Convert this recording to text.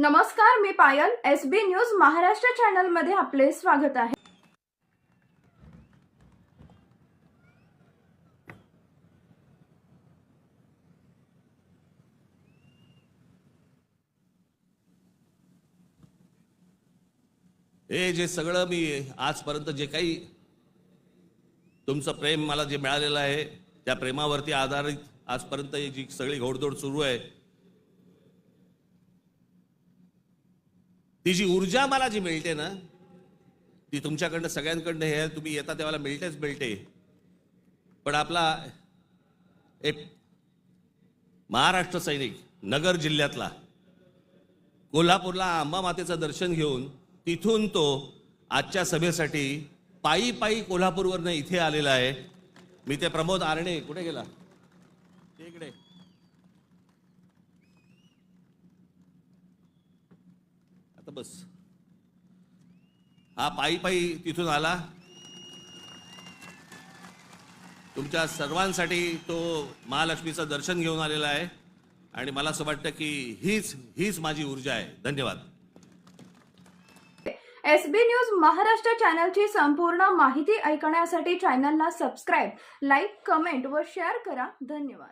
नमस्कार मी Payal S B news Maharashtra चॅनलमध्ये आपले स्वागत आहे. हे जे सगळं मी आजपर्यंत जे काही तुमचं प्रेम मला जे मिळालेलं आहे त्या प्रेमावरती आधारित आजपर्यंत जी सगळी घोडदौड सुरू आहे ती जी ऊर्जा मला जी मिळते ना ती तुमच्याकडनं सगळ्यांकडनं हे तुम्ही येता तेव्हा मिळतेच मिळते. पण आपला एक महाराष्ट्र सैनिक नगर जिल्ह्यातला कोल्हापूरला आंबा मातेचं दर्शन घेऊन तिथून तो आजच्या सभेसाठी पायी पायी कोल्हापूरवरनं इथे आलेला आहे. मी ते प्रमोद आरणे कुठे गेला? ते इकडे. आता बस. हा पायी पायी तिथून आला. तुमच्या सर्वांसाठी तो महालक्ष्मीचं दर्शन घेऊन आलेला आहे. आणि मला असं वाटतं की हीच हीच माझी ऊर्जा आहे. धन्यवाद. एस बी न्यूज महाराष्ट्र चॅनलची संपूर्ण माहिती ऐकण्यासाठी चॅनलला सबस्क्राईब लाईक कमेंट व शेअर करा. धन्यवाद.